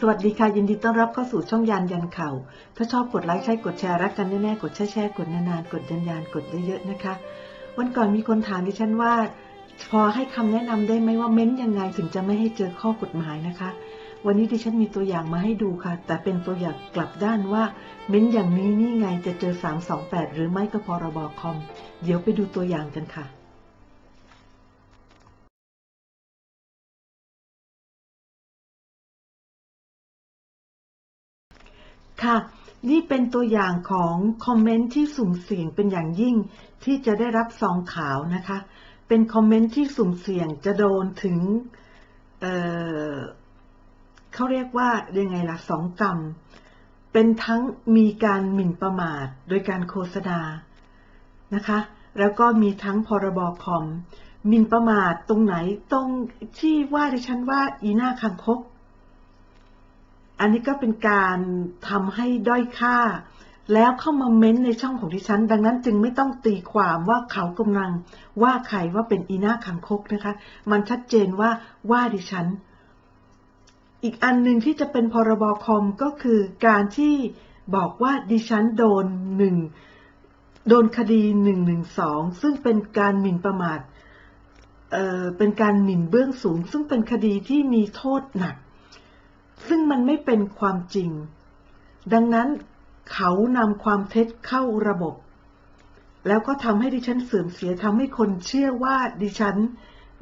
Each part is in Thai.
สวัสดีค่ะ ยินดีต้อนรับเข้าสู่ช่องยานยันเข่า ถ้าชอบกดไลค์ใช่กดแชร์รักกันแน่ๆ กดแชร์แชร์กดนานๆ กดยันยานกดเยอะๆนะคะ วันก่อนมีคนถามดิฉันว่า พอให้คำแนะนำได้ไหมว่าเม้นยังไงถึงจะไม่ให้เจอข้อกฎหมายนะคะ วันนี้ดิฉันมีตัวอย่างมาให้ดูค่ะ แต่เป็นตัวอย่างกลับด้านว่า เม้นอย่างนี้นี่ไงจะเจอ 328 หรือไม่ก็พรบคอม เดี๋ยวไปดูตัวอย่างกันค่ะ ค่ะ นี่เป็นตัวอย่างของคอมเมนต์ที่สุ่มเสี่ยงเป็นอย่างยิ่ง ที่จะได้รับซองขาวนะคะ เป็นคอมเมนต์ที่สุ่มเสี่ยงจะโดนถึงเเขาเรียกว่ายังไงล่ะสองกรรม เป็นทั้งมีการหมิ่นประมาทโดยการโฆษณานะคะ แล้วก็มีทั้งพรบคอมหมิ่นประมาทตรงไหนตรงที่ว่าดิฉันว่าอีหน้าคังคก อันนี้ก็เป็นการทำให้ด้อยค่า แล้วเข้ามาเม้นในช่องของดิฉัน ดังนั้นจึงไม่ต้องตีความว่าเขากำลังว่าใครว่าเป็นอีน้าคังคกนะคะ มันชัดเจนว่าว่าดิฉัน อีกอันหนึ่งที่จะเป็นพรบคอมก็คือการที่บอกว่าดิฉันโดนหนึ่งโดนคดีหนึ่งหนึ่งสองซึ่งเป็นการหมิ่นประมาทเอ่อเป็นการหมิ่นเบื้องสูง ซึ่งเป็นคดีที่มีโทษหนัก ซึ่งมันไม่เป็นความจริง ดังนั้นเขานำความเท็จเข้าระบบ แล้วก็ทำให้ดิฉันเสื่อมเสียทำให้คนเชื่อว่าดิฉัน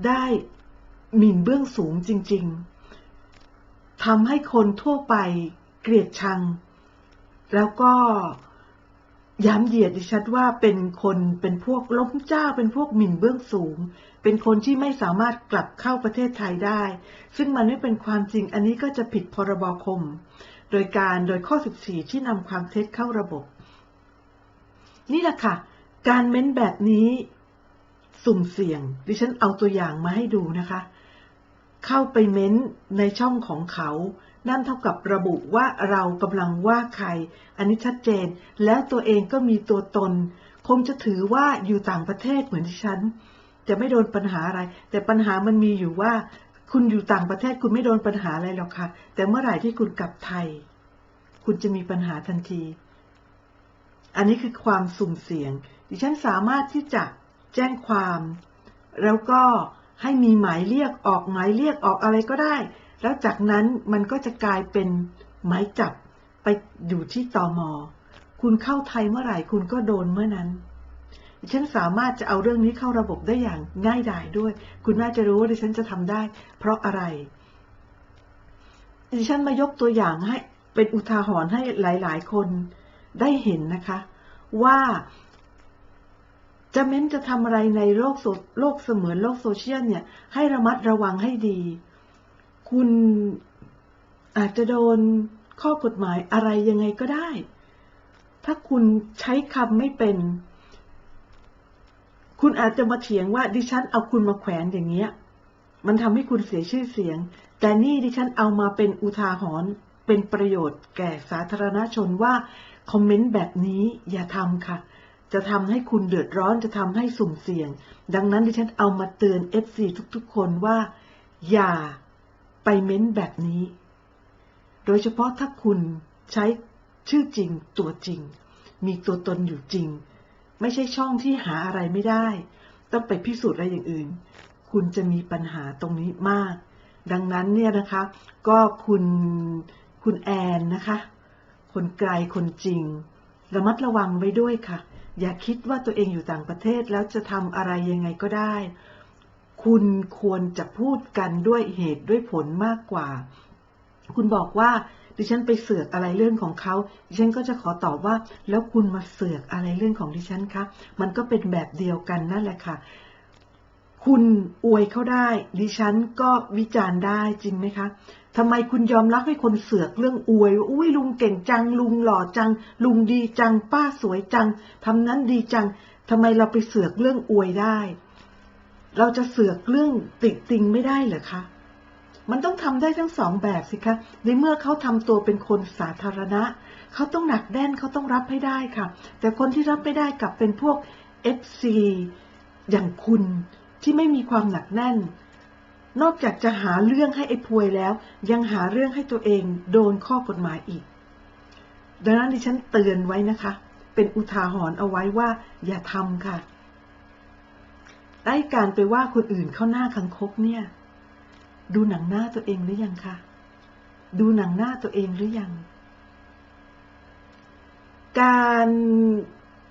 ได้หมิ่นเบื้องสูงจริง ๆทำให้คนทั่วไปเกลียดชัง แล้วก็ ย้ำเหยียดดิฉันว่าเป็นคนเป็นพวกล้มเจ้าเป็นพวกหมิ่นเบื้องสูง เป็นคนที่ไม่สามารถกลับเข้าประเทศไทยได้ ซึ่งมันไม่เป็นความจริงอันนี้ก็จะผิดพรบคม โดยการโดยข้อ 14 ที่นำความเท็จเข้าระบบ นี่แหละค่ะ การเม้นแบบนี้สุ่มเสี่ยง ดิฉันเอาตัวอย่างมาให้ดูนะคะ เข้าไปเม้นในช่องของเขา นั่นเท่ากับระบุว่าเรากำลังว่าใคร อันนี้ชัดเจน แล้วตัวเองก็มีตัวตน คงจะถือว่าอยู่ต่างประเทศเหมือนที่ฉัน จะไม่โดนปัญหาอะไร แต่ปัญหามันมีอยู่ว่า คุณอยู่ต่างประเทศคุณไม่โดนปัญหาอะไรหรอกค่ะ แต่เมื่อไหร่ที่คุณกลับไทย คุณจะมีปัญหาทันที อันนี้คือความสุ่มเสี่ยง ดิฉันสามารถที่จะแจ้งความ แล้วก็ให้มีหมายเรียกออกหมายเรียกออกอะไรก็ได้ แล้วจากนั้นมันก็จะกลายเป็นหมายจับไปอยู่ที่ตอมอคุณเข้าไทยเมื่อไหร่คุณก็โดนเมื่อนั้นฉันสามารถจะเอาเรื่องนี้เข้าระบบได้อย่างง่ายดายด้วย คุณน่าจะรู้ว่าดิฉันจะทำได้ เพราะอะไร ดิฉันมายกตัวอย่างให้เป็นอุทาหรณ์ให้หลาย ๆ คนได้เห็นนะคะ ว่าจะเม้นจะทำอะไรในโลกโลกเสมือนโลกโซเชียลเนี่ย ให้ระมัดระวังให้ดี คุณอาจจะโดนข้อกฎหมายอะไรยังไงก็ได้ ถ้าคุณใช้คำไม่เป็น คุณอาจจะมาเถียงว่าดิฉันเอาคุณมาแขวนอย่างเงี้ย มันทำให้คุณเสียชื่อเสียง แต่นี่ดิฉันเอามาเป็นอุทาหรณ์ เป็นประโยชน์แก่สาธารณชนว่า คอมเมนต์แบบนี้อย่าทำค่ะ จะทำให้คุณเดือดร้อน จะทำให้สุ่มเสี่ยง ดังนั้นดิฉันเอามาเตือน FC ทุกๆ คนว่า อย่า ไปเม้นแบบนี้ โดยเฉพาะถ้าคุณใช้ชื่อจริงตัวจริง มีตัวตนอยู่จริง ไม่ใช่ช่องที่หาอะไรไม่ได้ ต้องไปพิสูจน์อะไรอย่างอื่น คุณจะมีปัญหาตรงนี้มาก ดังนั้นเนี่ยนะคะ ก็คุณคุณแอนนะคะ คนไกลคนจริง ระมัดระวังไว้ด้วยค่ะ อย่าคิดว่าตัวเองอยู่ต่างประเทศแล้วจะทำอะไรยังไงก็ได้ คุณควรจะพูดกันด้วยเหตุด้วยผลมากกว่า คุณบอกว่าดิฉันไปเสือกอะไรเรื่องของเขา ดิฉันก็จะขอตอบว่า แล้วคุณมาเสือกอะไรเรื่องของดิฉันคะ มันก็เป็นแบบเดียวกันนั่นแหละค่ะ คุณอวยเขาได้ ดิฉันก็วิจารณ์ได้จริงไหมคะทำไมคุณยอมรับให้คนเสือกเรื่องอวยอุ้ยลุงเก่งจัง ลุงหล่อจัง ลุงดีจัง ป้าสวยจังทำนั้นดีจังทำไมเราไปเสือกเรื่องอวยได้ เราจะเสือกเรื่องติติงไม่ได้เหรอคะ มันต้องทำได้ทั้งสองแบบสิคะ ในเมื่อเขาทำตัวเป็นคนสาธารณะ เขาต้องหนักแน่นเขาต้องรับให้ได้ค่ะ แต่คนที่รับไม่ได้กลับเป็นพวก FC อย่างคุณที่ไม่มีความหนักแน่น นอกจากจะหาเรื่องให้ไอ้พวยแล้ว ยังหาเรื่องให้ตัวเองโดนข้อกฎหมายอีก ดังนั้นดิฉันเตือนไว้นะคะ เป็นอุทาหรณ์เอาไว้ว่าอย่าทำค่ะ ได้การไปว่าคนอื่นเข้าหน้าคังคกเนี่ย ดูหนังหน้าตัวเองหรือยังคะ ดูหนังหน้าตัวเองหรือยัง การ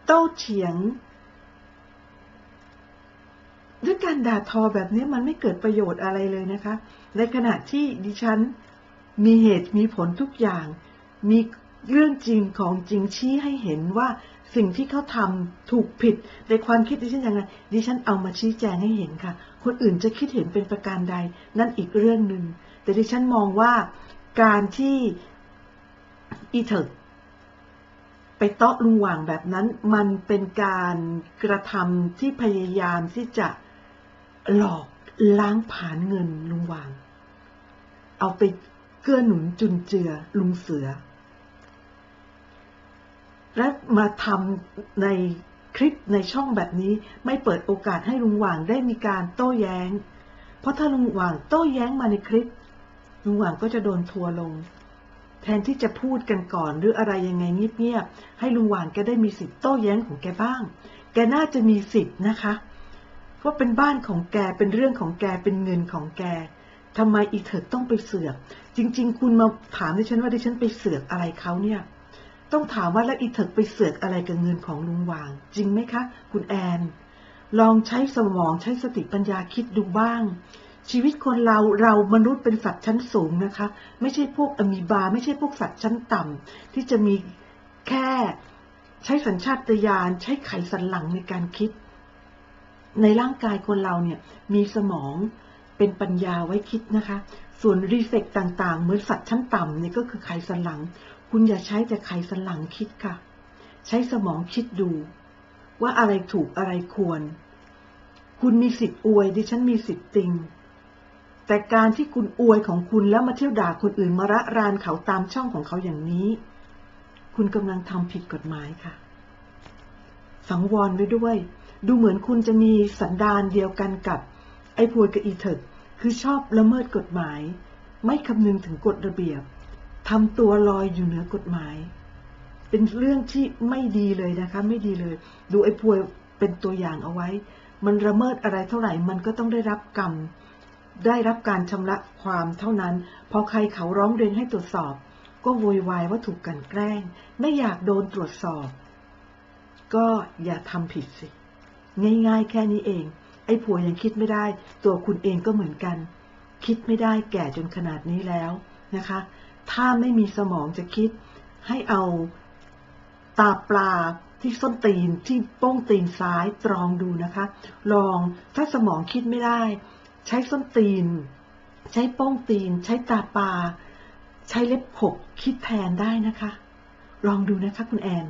โต้เถียงด้วยการด่าทอแบบนี้มันไม่เกิดประโยชน์อะไรเลยนะคะ ในขณะที่ดิฉันมีเหตุมีผลทุกอย่าง มีเรื่องจริงของจริงชี้ให้เห็นว่า สิ่งที่เขาทำถูกผิดในความคิดดิฉันยังไงดิฉันเอามาชี้แจงให้เห็นค่ะ คนอื่นจะคิดเห็นเป็นประการใด นั่นอีกเรื่องหนึ่งแต่ดิฉันมองว่าการที่อีเถิกไปเตาะลุงหว่างแบบนั้นมันเป็นการกระทำที่พยายามที่จะหลอกล้างผลาญเงินลุงหว่าง เอาไปเกื้อหนุนจุนเจือลุงเสือ และมาทำในคลิปในช่องแบบนี้ไม่เปิดโอกาสให้ลุงหว่างได้มีการโต้แย้ง เพราะถ้าลุงหว่างโต้แย้งมาในคลิป ลุงหว่างก็จะโดนทัวร์ลง แทนที่จะพูดกันก่อนหรืออะไรยังไงเงียบๆให้ลุงหว่างแกได้มีสิทธิ์โต้แย้งของแกบ้าง แกน่าจะมีสิทธิ์นะคะเพราะเป็นบ้านของแกเป็นเรื่องของแกเป็นเงินของแกทำไมอีเถิดต้องไปเสือก จริง ๆ คุณมาถามดิฉันว่าดิฉันไปเสือกอะไรเขาเนี่ย ต้องถามว่าแล้วอีเถิดไปเสือกอะไรกับเงินของลุงหวาง จริงไหมคะ คุณแอน ลองใช้สมองใช้สติปัญญาคิดดูบ้าง ชีวิตคนเราเรามนุษย์เป็นสัตว์ชั้นสูงนะคะ ไม่ใช่พวกอมีบา ไม่ใช่พวกสัตว์ชั้นต่ำที่จะมีแค่ใช้สัญชาตญาณใช้ไขสันหลังในการคิด ในร่างกายคนเราเนี่ยมีสมองเป็นปัญญาไว้คิดนะคะ ส่วนรีเฟกต่างๆ เหมือนสัตว์ชั้นต่ำเนี่ยก็คือไขสันหลัง คุณอย่าใช้แต่ไขสันหลังคิดค่ะ ใช้สมองคิดดู ว่าอะไรถูกอะไรควร คุณมีสิทธิ์อวย ดิฉันมีสิทธิ์ติง แต่การที่คุณอวยของคุณแล้วมาเที่ยวด่าคนอื่นมาระรานเขาตามช่องของเขาอย่างนี้ คุณกำลังทำผิดกฎหมายค่ะ สังวรไว้ด้วย ดูเหมือนคุณจะมีสันดานเดียวกันกับ ไอ้พวยกับอีเถิดคือชอบละเมิดกฎหมาย ไม่คำนึงถึงกฎระเบียบ ทำตัวลอยอยู่เหนือกฎหมาย เป็นเรื่องที่ไม่ดีเลยนะคะ ไม่ดีเลย ดูไอ้พวยเป็นตัวอย่างเอาไว้ มันละเมิดอะไรเท่าไหร่ มันก็ต้องได้รับกรรม ได้รับการชำระความเท่านั้น พอใครเขาร้องเรียนให้ตรวจสอบ ก็โวยวายว่าถูกกันแกล้ง ไม่อยากโดนตรวจสอบ ก็อย่าทำผิดสิ ง่ายๆ แค่นี้เอง ไอ้ผัวยังคิดไม่ได้ ตัวคุณเองก็เหมือนกัน คิดไม่ได้แก่จนขนาดนี้แล้วนะคะ ถ้าไม่มีสมองจะคิดให้เอาตาปลาที่ส้นตีนที่โป้งตีนซ้ายตรองดูนะคะ ลองถ้าสมองคิดไม่ได้ ใช้ส้นตีน ใช้โป้งตีน ใช้ตาปลาใช้เล็บขบคิดแทนได้นะคะ ลองดูนะคะคุณแอน